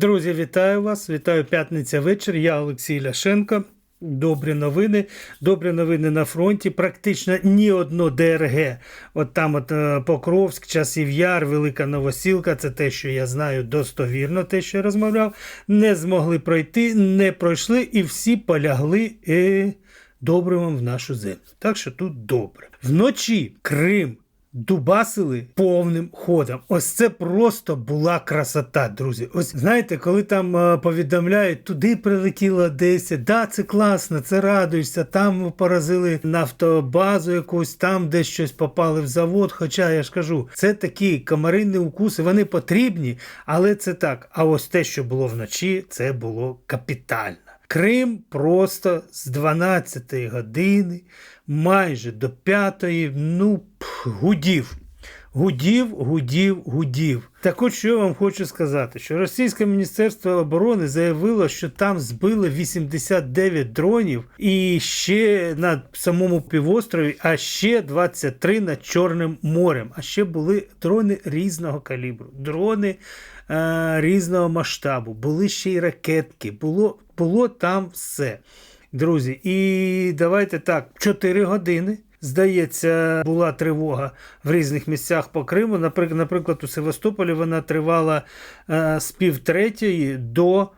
Друзі, вітаю вас! Вітаю п'ятниця вечір. Я Олексій Ляшенко. Добрі новини. Добрі новини на фронті. Практично ні одно ДРГ. От там, от е, Покровськ, Часів Яр, Велика Новосілка. Це те, що я знаю достовірно, те, що я розмовляв. Не змогли пройти, не пройшли, і всі полягли е, добривом в нашу землю. Так що тут добре. Вночі Крим. Дубасили повним ходом. Ось це просто була красота, друзі. Ось знаєте, коли там е, повідомляють, туди прилетіло 10, да, це класно, це радуєшся. Там поразили нафтобазу якусь, там десь щось попали в завод. Хоча я ж кажу, це такі комаринні укуси, вони потрібні, але це так. А ось те, що було вночі, це було капітально. Крим просто з 12 години майже до 5, ну, гудів. Гудів, гудів, гудів. Так от що я вам хочу сказати, що Російське Міністерство оборони заявило, що там збили 89 дронів і ще на самому півострові, а ще 23 над Чорним морем. А ще були дрони різного калібру, дрони е, різного масштабу, були ще й ракетки, було, було там все. Друзі, і давайте так, 4 години. Здається, була тривога в різних місцях по Криму. Наприклад, у Севастополі вона тривала е, з півтретьої до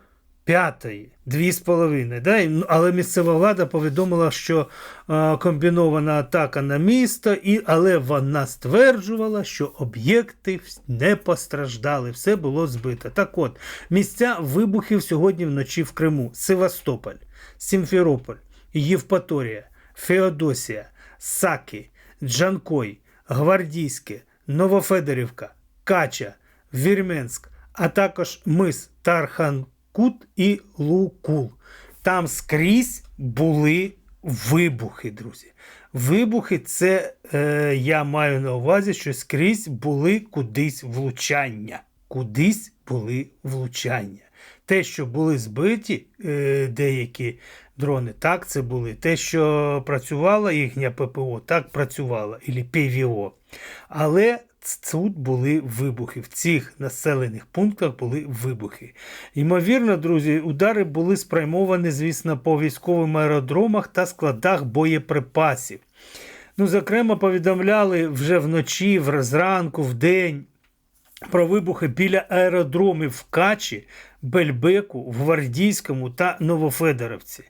п'ятої, дві з половиною. Ну, Але місцева влада повідомила, що е, комбінована атака на місто, і, але вона стверджувала, що об'єкти не постраждали, все було збито. Так от, місця вибухів сьогодні вночі в Криму: Севастополь, Сімферополь, Євпаторія, Феодосія. Саки, Джанкой, Гвардійське, Новофедорівка, Кача, Вірменськ, а також мис Тарханкут і Лукул. Там скрізь були вибухи, друзі. Вибухи це е, я маю на увазі, що скрізь були кудись влучання. Кудись були влучання. Те, що були збиті е, деякі дрони, так це були. Те, що працювала їхня ППО, так працювала, і ПВО. Але тут були вибухи. В цих населених пунктах були вибухи. Ймовірно, друзі, удари були спрямовані, звісно, по військовим аеродромах та складах боєприпасів. Ну, Зокрема, повідомляли вже вночі, зранку, в день. Про вибухи біля аеродромів в Качі, Бельбеку, Гвардійському та Новофедоровці.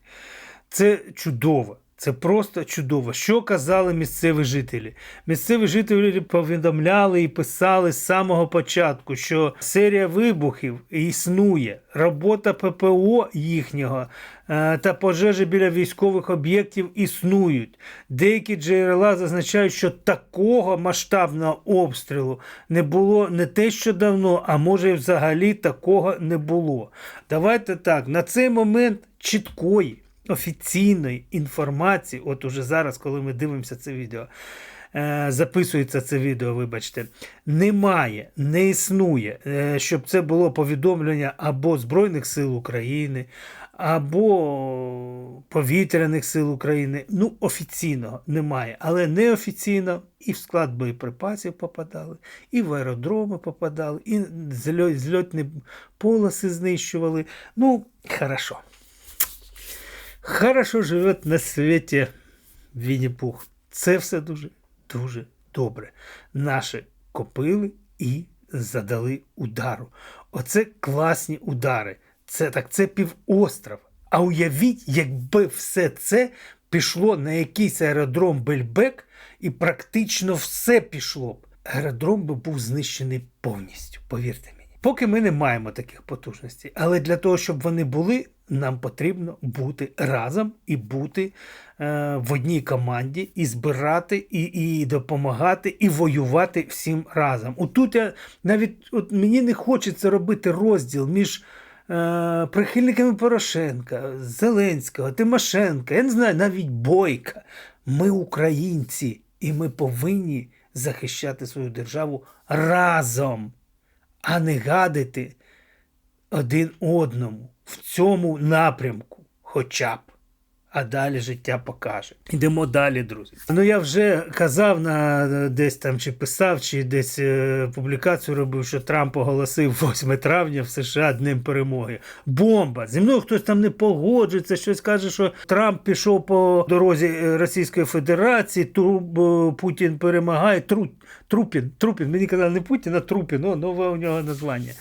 Це чудово. Це просто чудово. Що казали місцеві жителі? Місцеві жителі повідомляли і писали з самого початку, що серія вибухів існує, робота ППО їхнього е, та пожежі біля військових об'єктів існують. Деякі джерела зазначають, що такого масштабного обстрілу не було не те, що давно, а може і взагалі такого не було. Давайте так, на цей момент чіткої офіційної інформації, от уже зараз, коли ми дивимося це відео, е, записується це відео, вибачте, немає, не існує, е, щоб це було повідомлення або Збройних сил України, або повітряних сил України. Ну, офіційного немає, але неофіційно і в склад боєприпасів попадали, і в аеродроми попадали, і зльотні полоси знищували. Ну, хорошо. Хорошо живе на світі Вінні-Пух. Це все дуже дуже добре. Наші копили і задали удару. Оце класні удари. Це так, це півостров. А уявіть, якби все це пішло на якийсь аеродром Бельбек, і практично все пішло б. Аеродром би був знищений повністю, повірте мені. Поки ми не маємо таких потужностей. Але для того, щоб вони були, нам потрібно бути разом і бути е, в одній команді, і збирати, і і допомагати, і воювати всім разом. Отут я навіть от мені не хочеться робити розділ між. Е, прихильниками Порошенка, Зеленського, Тимошенка, я не знаю, навіть Бойка. Ми українці, і ми повинні захищати свою державу разом, а не гадити один одному в цьому напрямку, хоча б А далі життя покаже. Йдемо далі, друзі. Ну я вже казав на десь там чи писав, чи десь е, публікацію робив, що Трамп оголосив 8 травня в США днем перемоги. Бомба! Зі мною хтось там не погоджується, щось каже, що Трамп пішов по дорозі е, Російської Федерації, Труб, е, Путін перемагає. Тру, Трупін, Трупін, мені казали не Путін, а Трупін, о, нове у нього названня.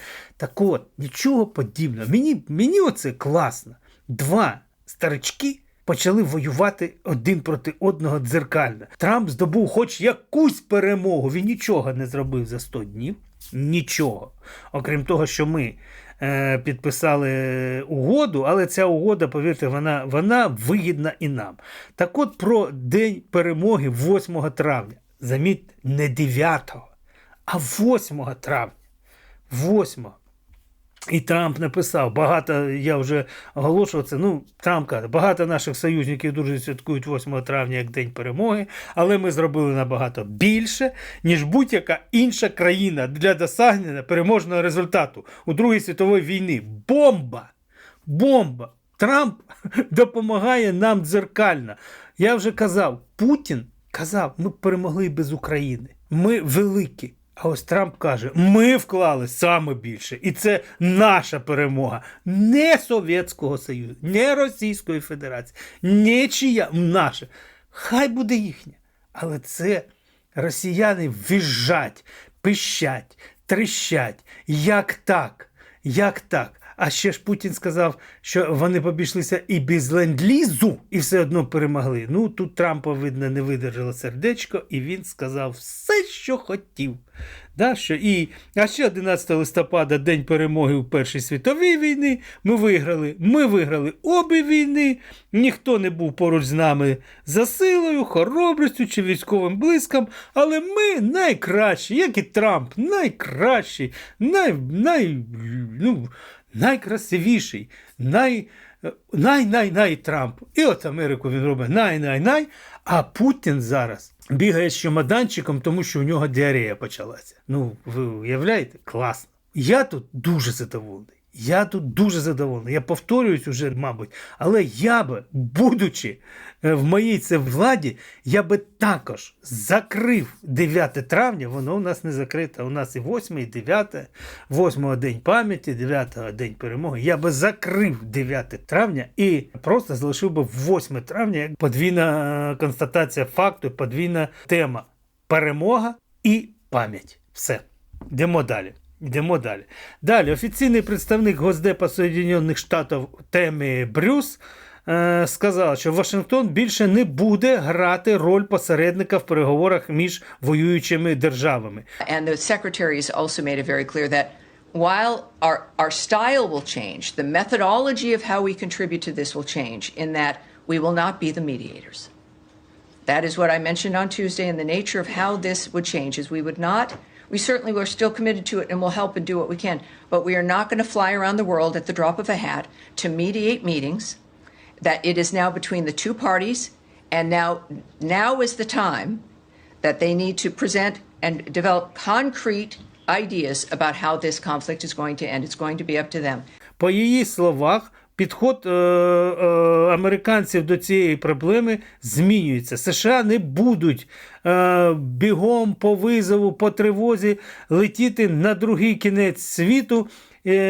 Так от, нічого подібного. Мені, мені оце класно. Два старички почали воювати один проти одного дзеркально. Трамп здобув хоч якусь перемогу. Він нічого не зробив за 100 днів. Нічого. Окрім того, що ми е, підписали угоду, але ця угода, повірте, вона, вона вигідна і нам. Так от про День перемоги 8 травня. Замітьте, не 9, а 8 травня. 8. І Трамп написав, багато, я вже оголошував це, ну, Трамп каже, багато наших союзників дуже святкують 8 травня як День перемоги, але ми зробили набагато більше, ніж будь-яка інша країна для досягнення переможного результату у Другій світовій війні. Бомба! Бомба! Трамп допомагає нам дзеркально. Я вже казав, Путін казав, ми перемогли без України. Ми великі. А ось Трамп каже: ми вклали саме більше, і це наша перемога. Не Совєтського Союзу, не Російської Федерації, не чия наша. Хай буде їхня. Але це росіяни віжать, пищать, тріщать. Як так? Як так? А ще ж Путін сказав, що вони побійшлися і без ленд-лізу, і все одно перемогли. Ну тут Трампа, видно, не видержало сердечко, і він сказав все, що хотів. Да, що і, А ще 11 листопада, День перемоги у Першій світовій війні. Ми виграли. Ми виграли обі війни. Ніхто не був поруч з нами за силою, хоробрістю чи військовим блиском. Але ми найкращі, як і Трамп, найкращі, най, най, ну, найкрасивіший, най, най, най, най Трамп. І от Америку він робить най-най-най. А Путін зараз бігає з чемоданчиком, тому що у нього діарея почалася. Ну, ви уявляєте? Класно. Я тут дуже задоволений. Я тут дуже задоволений. Я повторююсь уже, мабуть, але я би, будучи е, в моїй це владі, я би також закрив 9 травня, воно у нас не закрите. У нас і 8, і 9, 8 день пам'яті, 9 день перемоги. Я би закрив 9 травня і просто залишив би 8 травня як подвійна е, констатація факту, подвійна тема. Перемога і пам'ять. Все. Йдемо далі. Йдемо далі. Далі, офіційний представник Госдепа Соєдинених Штатів Темі Брюс е, сказав, що Вашингтон більше не буде грати роль посередника в переговорах між воюючими державами. And the secretaries also made it very clear that while our, our style will change, the methodology of how we contribute to this will change in that we will not be the mediators. That is what I mentioned on Tuesday, and the nature of how this would change is we would not, we certainly were still committed to it and will help and do what we can, but we are not going to fly around the world at the drop of a hat to mediate meetings. That it is now between the two parties, and now now is the time that they need to present and develop concrete ideas about how this conflict is going to end. It's going to be up to them. По її словах, підход е, е, американців до цієї проблеми змінюється. США не будуть е, бігом по визову, по тривозі летіти на другий кінець світу.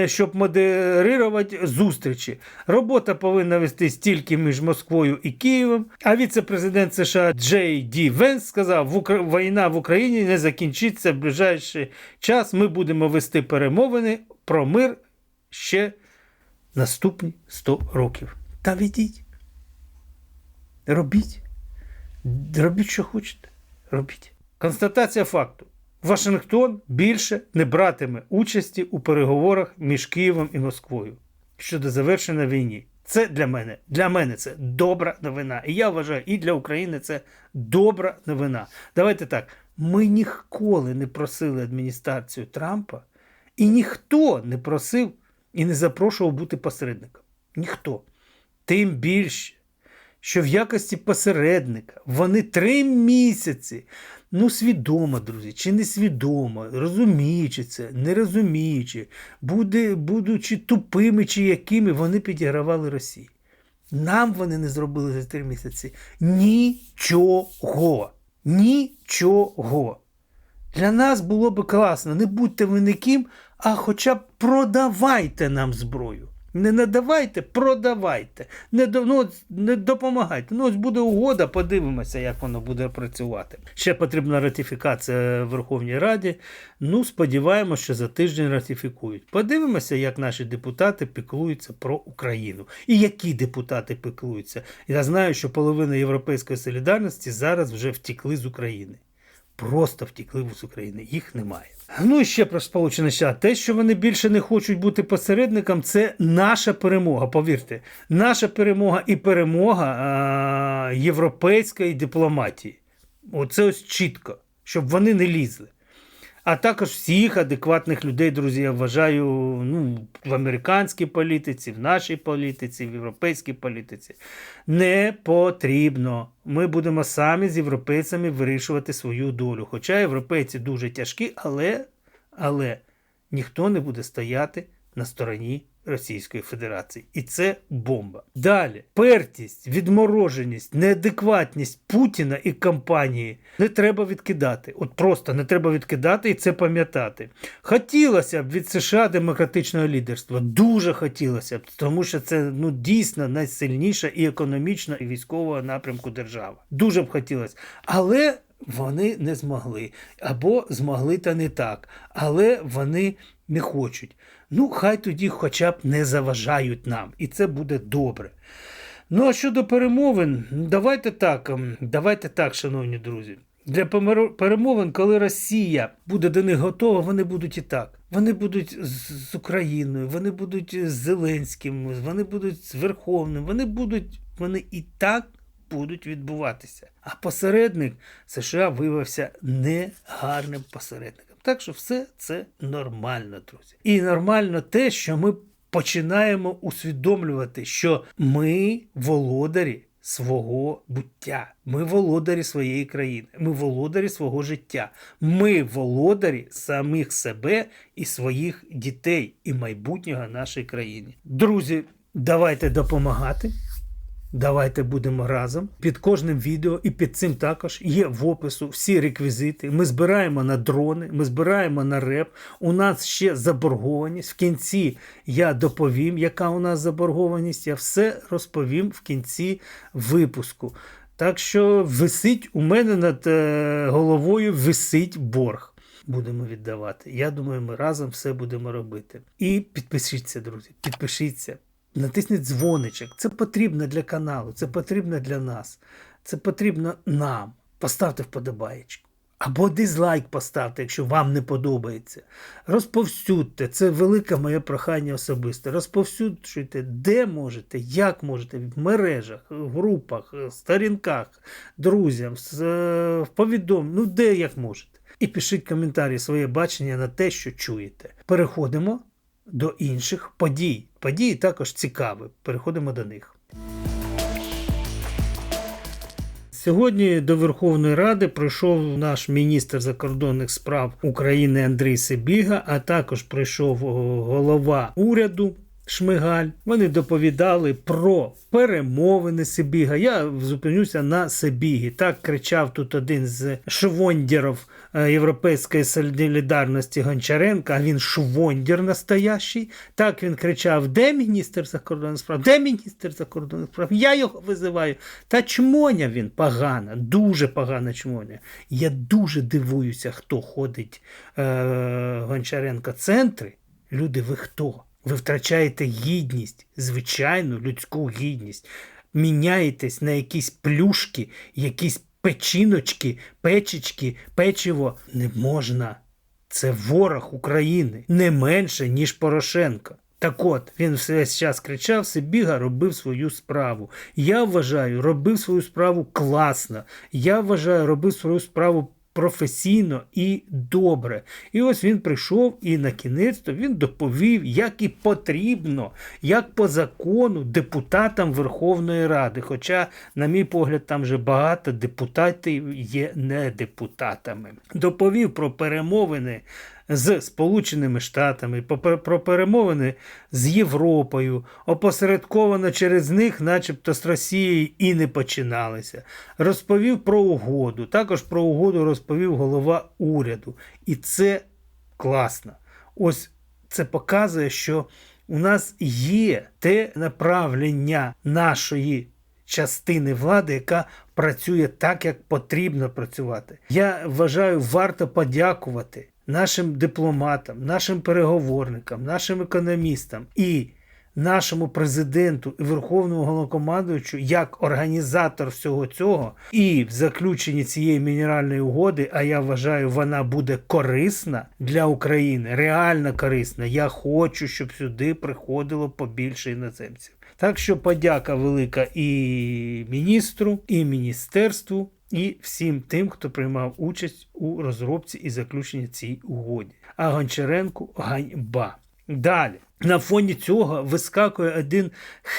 Щоб модерувати зустрічі. Робота повинна вестись тільки між Москвою і Києвом. А віце-президент США Джей Ді Венс сказав, війна в Україні не закінчиться в ближайший час. Ми будемо вести перемовини про мир ще наступні 100 років. Та ведіть. Робіть. Робіть, що хочете. Робіть. Констатація факту. Вашингтон більше не братиме участі у переговорах між Києвом і Москвою щодо завершення війни. Це для мене, для мене це добра новина. І я вважаю, і для України це добра новина. Давайте так. Ми ніколи не просили адміністрацію Трампа, і ніхто не просив і не запрошував бути посередником. Ніхто. Тим більше, що в якості посередника вони три місяці, ну свідомо, друзі, чи не свідомо, розуміючи це, не розуміючи, буде, будучи тупими чи якими, вони підігравали Росії. Нам вони не зробили за три місяці нічого. Нічого. Для нас було б класно, не будьте ви ніким, а хоча б продавайте нам зброю. Не надавайте, продавайте. Не, до- ну, не допомагайте. Ну, ось буде угода, подивимося, як воно буде працювати. Ще потрібна ратифікація в Верховній Раді. Ну, сподіваємося, що за тиждень ратифікують. Подивимося, як наші депутати піклуються про Україну. І які депутати піклуються. Я знаю, що половина європейської солідарності зараз вже втікли з України просто втікли з України. Їх немає. Ну і ще про Сполучені Штати. Те, що вони більше не хочуть бути посередником, це наша перемога. Повірте, наша перемога і перемога а, європейської дипломатії. Оце ось чітко, щоб вони не лізли. А також всіх адекватних людей, друзі, я вважаю ну, в американській політиці, в нашій політиці, в європейській політиці. Не потрібно. Ми будемо самі з європейцями вирішувати свою долю. Хоча європейці дуже тяжкі, але, але ніхто не буде стояти на стороні Російської Федерації. І це бомба. Далі пертість, відмороженість, неадекватність Путіна і компанії не треба відкидати. От просто не треба відкидати і це пам'ятати. Хотілося б від США демократичного лідерства. Дуже хотілося б, тому що це ну дійсно найсильніша і економічна, і військова напрямку держава. Дуже б хотілося. Але вони не змогли. Або змогли та не так. Але вони не хочуть. Ну, хай тоді хоча б не заважають нам, і це буде добре. Ну, а щодо перемовин, давайте так, ем, давайте так, шановні друзі. Для перемовин, коли Росія буде до них готова, вони будуть і так. Вони будуть з Україною, вони будуть з Зеленським, вони будуть з Верховним, вони будуть, вони і так будуть відбуватися. А посередник США виявився негарним посередником. Так що все це нормально, друзі. І нормально те, що ми починаємо усвідомлювати, що ми володарі свого буття, ми володарі своєї країни, ми володарі свого життя, ми володарі самих себе і своїх дітей, і майбутнього нашої країни. Друзі, давайте допомагати. Давайте будемо разом. Під кожним відео і під цим також є в опису всі реквізити. Ми збираємо на дрони, ми збираємо на реп. У нас ще заборгованість. В кінці я доповім, яка у нас заборгованість. Я все розповім в кінці випуску. Так що висить у мене над е, головою висить борг. Будемо віддавати. Я думаю, ми разом все будемо робити. І підпишіться, друзі, підпишіться. Натисніть дзвоничок. Це потрібно для каналу, це потрібно для нас, це потрібно нам. Поставте вподобаєчку. Або дизлайк поставте, якщо вам не подобається. Розповсюдьте. Це велике моє прохання особисте. Розповсюджуйте, де можете, як можете, в мережах, в групах, сторінках, друзям, е, в повідомленнях, ну де як можете. І пишіть коментарі своє бачення на те, що чуєте. Переходимо до інших подій. Події також цікаві. Переходимо до них. Сьогодні до Верховної Ради прийшов наш міністр закордонних справ України Андрій Сибіга, а також прийшов голова уряду. Шмигаль, вони доповідали про перемовини Сибіга. Я зупинюся на Сибігі. Так кричав тут один з швондерів е, Європейської солідарності Гончаренка, а він швондер настоящий. Так він кричав: де міністр закордонних справ? Де міністр закордонних справ? Я його визиваю. Та чмоня він погана, дуже погана чмоня. Я дуже дивуюся, хто ходить е, Гончаренка центри. Люди, ви хто? Ви втрачаєте гідність, звичайну людську гідність. Міняєтесь на якісь плюшки, якісь печіночки, печечки, печиво. Не можна. Це ворог України не менше, ніж Порошенко. Так от, він весь час кричав, Сибіга робив свою справу. Я вважаю, робив свою справу класно. Я вважаю, робив свою справу професійно і добре. І ось він прийшов і на кінець-то він доповів, як і потрібно, як по закону депутатам Верховної Ради. Хоча, на мій погляд, там вже багато депутатів є не депутатами. Доповів про перемовини з Сполученими Штатами, про перемовини з Європою, опосередковано через них, начебто з Росією, і не починалися. Розповів про угоду. Також про угоду розповів голова уряду. І це класно. Ось це показує, що у нас є те направлення нашої частини влади, яка працює так, як потрібно працювати. Я вважаю, варто подякувати нашим дипломатам, нашим переговорникам, нашим економістам і нашому президенту і верховному головнокомандуючу як організатор всього цього, і в заключенні цієї мінеральної угоди, а я вважаю, вона буде корисна для України, реально корисна. Я хочу, щоб сюди приходило побільше іноземців. Так що подяка велика і міністру, і міністерству, і всім тим, хто приймав участь у розробці і заключенні цієї угоді. А Гончаренку ганьба. Далі. На фоні цього вискакує один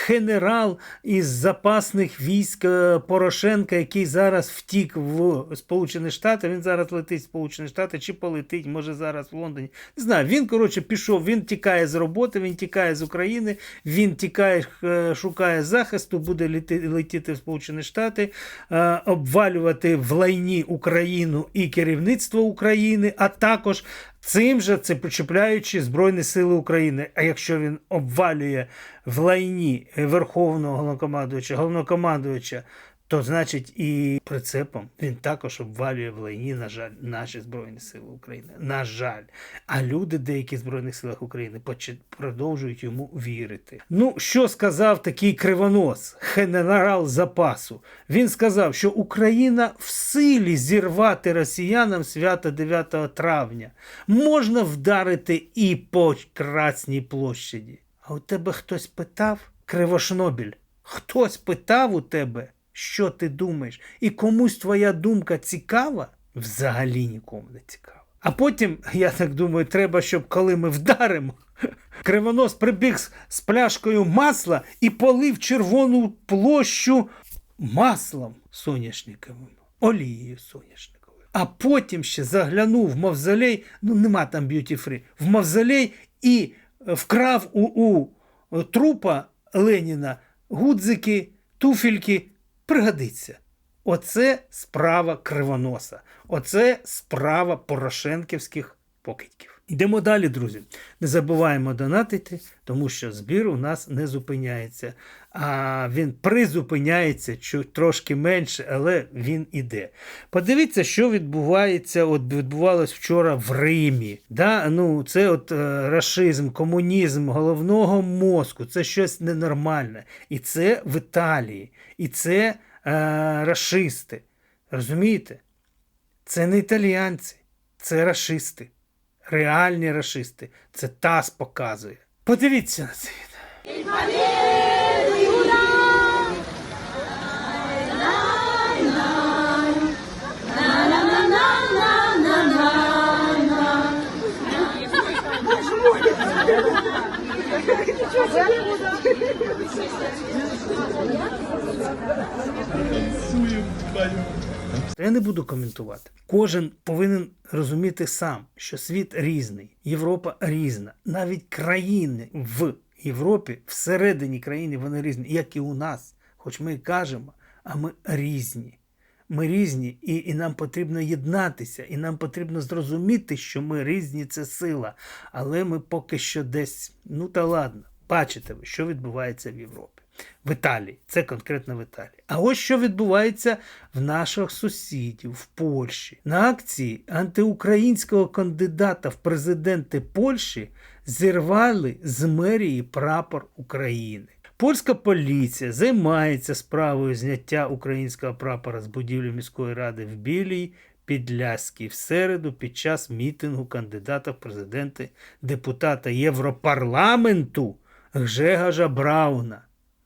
генерал із запасних військ е, Порошенка, який зараз втік в Сполучені Штати. Він зараз летить в Сполучені Штати чи полетить, може зараз в Лондоні. Не знаю. Він, коротше, пішов, він тікає з роботи, він тікає з України, він тікає, е, шукає захисту, буде летіти в Сполучені Штати, е, обвалювати в лайні Україну і керівництво України, а також Цим же це причепляючи Збройні Сили України. Якщо він обвалює в лайні Верховного головнокомандуюча, головнокомандувача, то значить і прицепом він також обвалює в лайні, на жаль, наші Збройні Сили України. На жаль. А люди, деякі в Збройних силах України, продовжують йому вірити. Ну, що сказав такий кривонос, генерал запасу? Він сказав, що Україна в силі зірвати росіянам свято 9 травня. Можна вдарити і по Красній площаді. А у тебе хтось питав, Кривошнобіль? Хтось питав у тебе, що ти думаєш, і комусь твоя думка цікава? Взагалі нікому не цікава. А потім, я так думаю, треба, щоб коли ми вдаримо, Кривонос прибіг з- пляшкою масла і полив червону площу маслом соняшниковим, олією соняшниковою. А потім ще заглянув в мавзолей, ну нема там б'юті фрі, в мавзолей і е, вкрав у, у е, трупа Леніна гудзики, туфельки, пригодиться. Оце справа кривоноса. Оце справа порошенківських покидьків. Йдемо далі, друзі. Не забуваємо донатити, тому що збір у нас не зупиняється. А він призупиняється трошки менше, але він іде. Подивіться, що відбувається, от відбувалось вчора в Римі. Да? Ну, це от е, рашизм, комунізм головного мозку, це щось ненормальне. І це в Італії, і це е, рашисти. Розумієте? Це не італіянці, це рашисти. Реальні рашисти. Це ТАСС показує. Подивіться на це відео. Я не буду коментувати. Кожен повинен розуміти сам, що світ різний, Європа різна. Навіть країни в Європі, всередині країни вони різні, як і у нас. Хоч ми і кажемо, а ми різні. Ми різні, і, і нам потрібно єднатися, і нам потрібно зрозуміти, що ми різні це сила. Але ми поки що десь, ну та ладно, бачите ви, що відбувається в Європі. В Італії, це конкретно в Італії. А ось що відбувається в наших сусідів в Польщі. На акції антиукраїнського кандидата в президенти Польщі зірвали з мерії прапор України. Польська поліція займається справою зняття українського прапора з будівлі міської ради в Білій Підляській в середу під час мітингу кандидата в президенти депутата Європарламенту Гжегожа Брауна.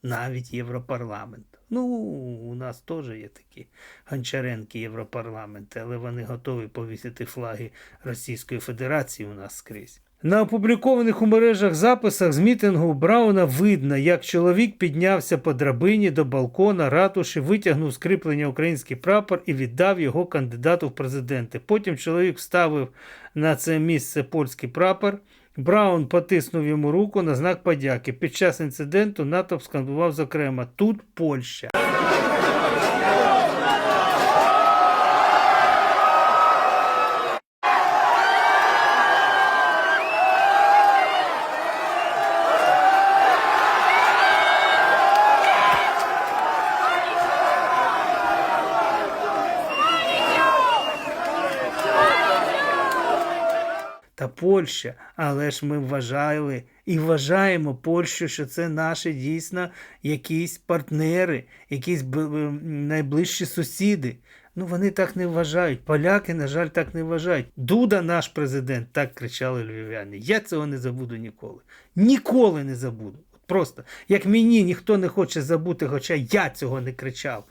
Навіть Європарламенту. Ну, у нас теж є такі гончаренки Європарламенти, але вони готові повісити флаги Російської Федерації у нас скрізь. На опублікованих у мережах записах з мітингу Брауна видно, як чоловік піднявся по драбині до балкона ратуші, витягнув з кріплення український прапор і віддав його кандидату в президенти. Потім чоловік вставив на це місце польський прапор. Браун потиснув йому руку на знак подяки. Під час інциденту НАТО скандував зокрема тут Польща. Та Польща. Але ж ми вважали і вважаємо Польщу, що це наші дійсно якісь партнери, якісь найближчі сусіди. Ну вони так не вважають. Поляки, на жаль, так не вважають. Дуда, наш президент, так кричали львів'яни. Я цього не забуду ніколи. Ніколи не забуду. Просто як мені ніхто не хоче забути, хоча я цього не кричав,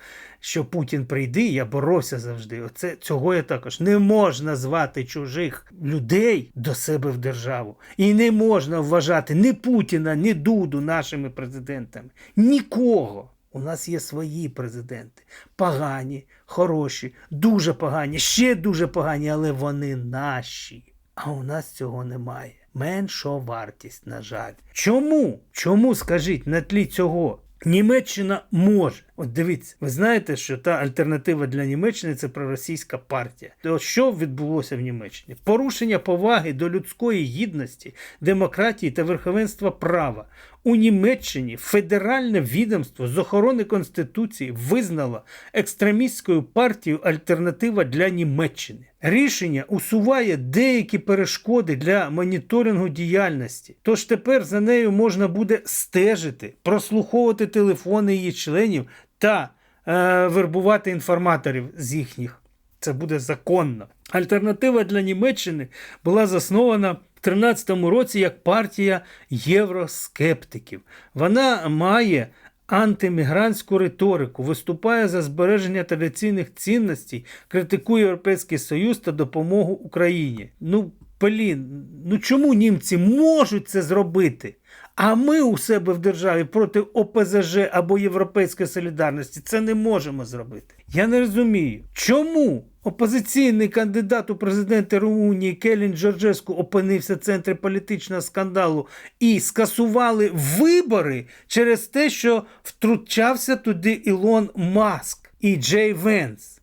що Путін прийде, я боровся завжди. Оце цього я також не можна звати чужих людей до себе в державу. І не можна вважати ні Путіна, ні Дуду нашими президентами. Нікого. У нас є свої президенти. Погані, хороші, дуже погані, ще дуже погані, але вони наші. А у нас цього немає. Меншовартість, на жаль. Чому? Чому, скажіть, на тлі цього? Німеччина може. От дивіться, ви знаєте, що та альтернатива для Німеччини це проросійська партія. То що відбулося в Німеччині? Порушення поваги до людської гідності, демократії та верховенства права. У Німеччині федеральне відомство з охорони Конституції визнало екстремістською партією альтернатива для Німеччини. Рішення усуває деякі перешкоди для моніторингу діяльності. Тож тепер за нею можна буде стежити, прослуховувати телефони її членів та е, вербувати інформаторів з їхніх. Це буде законно. Альтернатива для Німеччини була заснована 2013 році як партія євроскептиків. Вона має антимігрантську риторику, виступає за збереження традиційних цінностей, критикує Європейський Союз та допомогу Україні. Ну, блін, ну чому німці можуть це зробити? А ми у себе в державі проти ОПЗЖ або Європейської солідарності це не можемо зробити. Я не розумію, чому опозиційний кандидат у президенти Румунії Келін Джорджеску опинився в центрі політичного скандалу і скасували вибори через те, що втручався туди Ілон Маск і Джей Венс.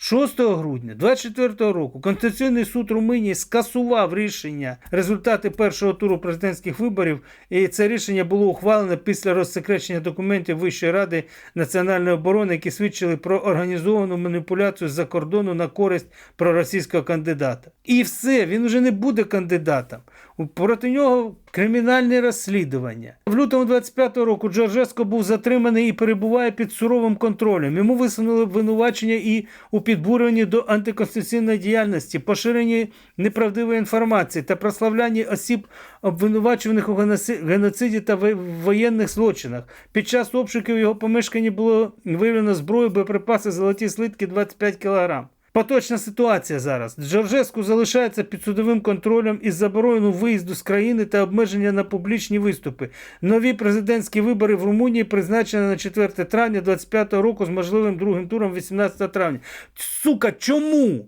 6 грудня 24 року Конституційний суд Румунії скасував рішення результати першого туру президентських виборів, і це рішення було ухвалене після розсекречення документів Вищої ради національної оборони, які свідчили про організовану маніпуляцію з-за кордону на користь проросійського кандидата. І все, він вже не буде кандидатом. Проти нього кримінальне розслідування. В лютому 25-го року Джорджеско був затриманий і перебуває під суровим контролем. Йому висунули обвинувачення і у підбурюванні до антиконституційної діяльності, поширенні неправдивої інформації та прославлянні осіб, обвинувачуваних у геноциді та во- воєнних злочинах. Під час обшуків його помешканні було виявлено зброю, боєприпаси, золоті слитки 25 кг. Поточна ситуація зараз. Джорджеску залишається під судовим контролем із забороною виїзду з країни та обмеження на публічні виступи. Нові президентські вибори в Румунії призначені на 4 травня 25 року з можливим другим туром 18 травня. Сука, чому?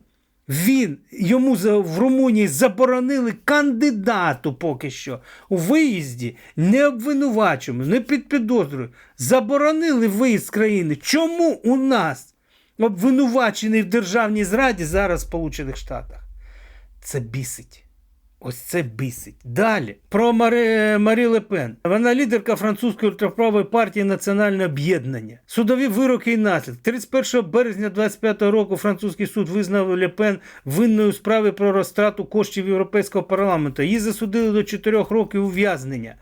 Він йому в Румунії заборонили кандидату поки що у виїзді, не обвинувачому, не під підозрою. Заборонили виїзд з країни. Чому у нас обвинувачений в державній зраді зараз в Сполучених Штатах? Це бісить. Ось це бісить. Далі про Мари, Марі Лепен. Вона лідерка французької ультраправої партії Національне об'єднання. Судові вироки і наслідки. 31 березня 25 року французький суд визнав Лепен винною у справі про розтрату коштів Європейського парламенту. Її засудили до 4 років ув'язнення.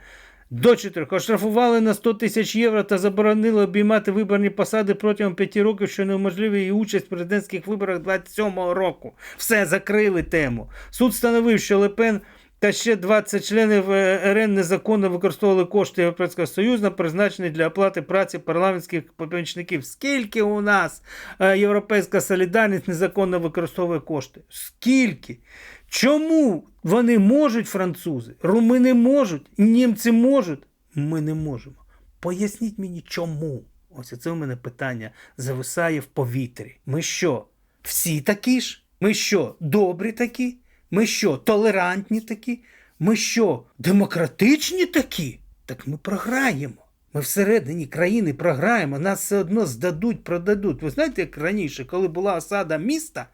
До 4 оштрафували на 100 тисяч євро та заборонили обіймати виборні посади протягом 5 років, що неможливі її участь в президентських виборах 27-го року. Все, закрили тему. Суд встановив, що Лепен та ще 20 членів е, РН незаконно використовували кошти Європейського Союзу, призначені для оплати праці парламентських помічників. Скільки у нас е, Європейська солідарність незаконно використовує кошти? Скільки? Чому вони можуть, французи? Румини можуть, німці можуть. Ми не можемо. Поясніть мені, чому? Ось це у мене питання зависає в повітрі. Ми що? Всі такі ж? Ми що, добрі такі? Ми що, толерантні такі? Ми що, демократичні такі? Так ми програємо. Ми всередині країни програємо, нас все одно здадуть, продадуть. Ви знаєте, як раніше, коли була осада міста,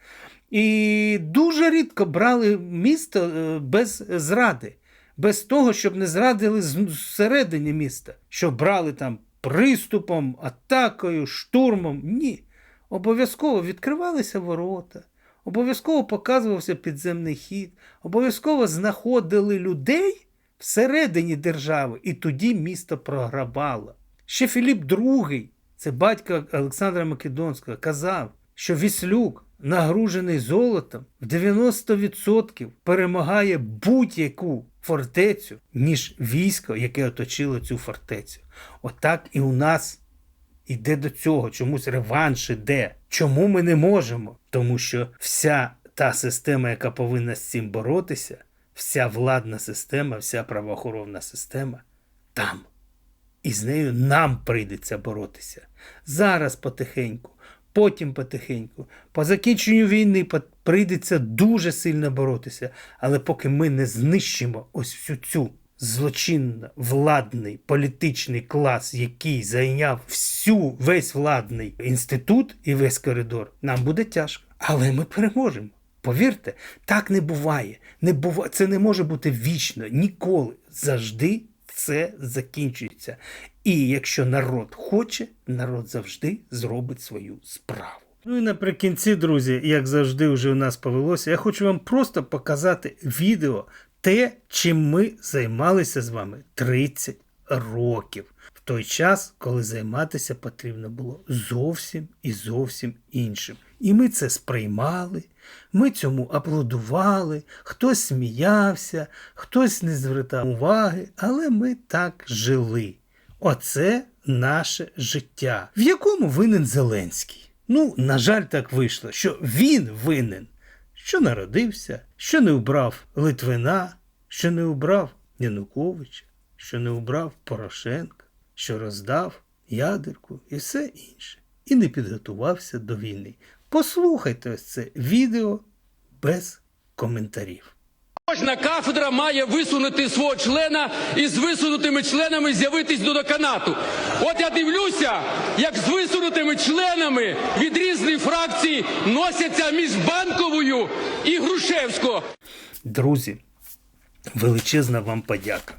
і дуже рідко брали місто е, без зради, без того, щоб не зрадили зсередині міста, що брали там приступом, атакою, штурмом. Ні. Обов'язково відкривалися ворота, обов'язково показувався підземний хід, обов'язково знаходили людей всередині держави, і тоді місто програвало. Ще Філіп II, це батько Олександра Македонського, казав, що Віслюк, нагружений золотом, в 90% перемагає будь-яку фортецю, ніж військо, яке оточило цю фортецю. Отак і у нас іде до цього, чомусь реванш іде. Чому ми не можемо? Тому що вся та система, яка повинна з цим боротися, вся владна система, вся правоохоронна система там. І з нею нам прийдеться боротися. Зараз потихеньку, потім потихеньку. По закінченню війни прийдеться дуже сильно боротися. Але поки ми не знищимо ось всю цю злочинно владний політичний клас, який зайняв всю весь владний інститут і весь коридор, нам буде тяжко. Але ми переможемо. Повірте, так не буває. Не бува... Це не може бути вічно, ніколи. Завжди це закінчується. І якщо народ хоче, народ завжди зробить свою справу. Ну і наприкінці, друзі, як завжди, вже у нас повелося, я хочу вам просто показати відео, те, чим ми займалися з вами 30 років. В той час, коли займатися потрібно було зовсім і зовсім іншим. І ми це сприймали, ми цьому аплодували, хтось сміявся, хтось не звертав уваги, але ми так жили. Оце наше життя, в якому винен Зеленський. Ну, на жаль, так вийшло, що він винен, що народився, що не убрав Литвина, що не убрав Януковича, що не убрав Порошенка, що роздав ядерку і все інше, і не підготувався до війни. Послухайте ось це відео без коментарів. Кожна кафедра має висунути свого члена і з висунутими членами з'явитись до деканату. От я дивлюся, як з висунутими членами від різних фракцій носяться між банковою і Грушевського. Друзі, величезна вам подяка.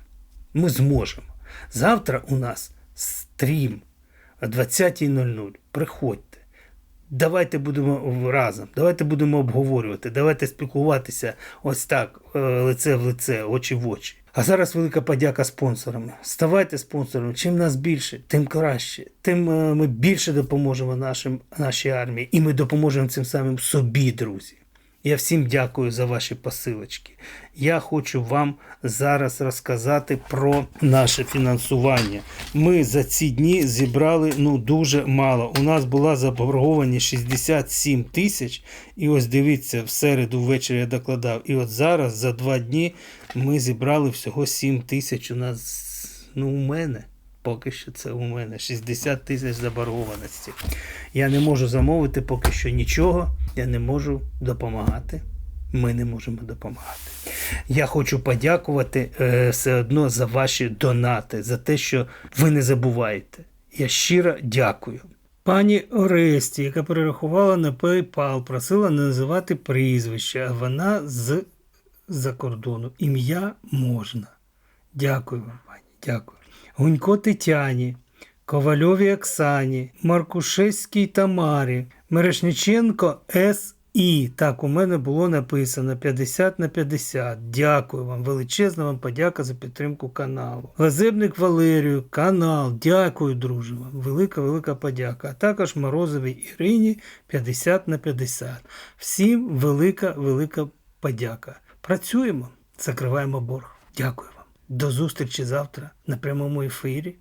Ми зможемо. Завтра у нас стрім о 20.00. Приходьте. Давайте будемо разом, давайте будемо обговорювати, давайте спілкуватися ось так, е, лице в лице, очі в очі. А зараз велика подяка спонсорам. Ставайте спонсором. Чим нас більше, тим краще. Тим е, ми більше допоможемо нашим, нашій армії, і ми допоможемо цим самим собі, друзі. Я всім дякую за ваші посилочки. Я хочу вам зараз розказати про наше фінансування. Ми за ці дні зібрали ну дуже мало. У нас була заборгованість 67 тисяч. І ось дивіться, в середу ввечері я докладав. І от зараз за два дні ми зібрали всього 7 тисяч. У нас ну у мене. Поки що це у мене 60 тисяч заборгованості. Я не можу замовити поки що нічого. Я не можу допомагати. Ми не можемо допомагати. Я хочу подякувати е, все одно за ваші донати, за те, що ви не забуваєте. Я щиро дякую. Пані Оресті, яка перерахувала на PayPal, просила не називати прізвище, а вона з за кордону. Ім'я можна. Дякую вам, пані. Дякую. Гунько Тетяні, Ковальові Оксані, Маркушевській Тамарі, Мерешниченко С.І. Так, у мене було написано 50 на 50. Дякую вам. Величезна вам подяка за підтримку каналу. Лазебник Валерію, канал. Дякую, друже вам. Велика, велика подяка. А також Морозовій Ірині 50 на 50. Всім велика, велика подяка. Працюємо, закриваємо борг. Дякую вам. До зустрічі завтра на прямому ефірі.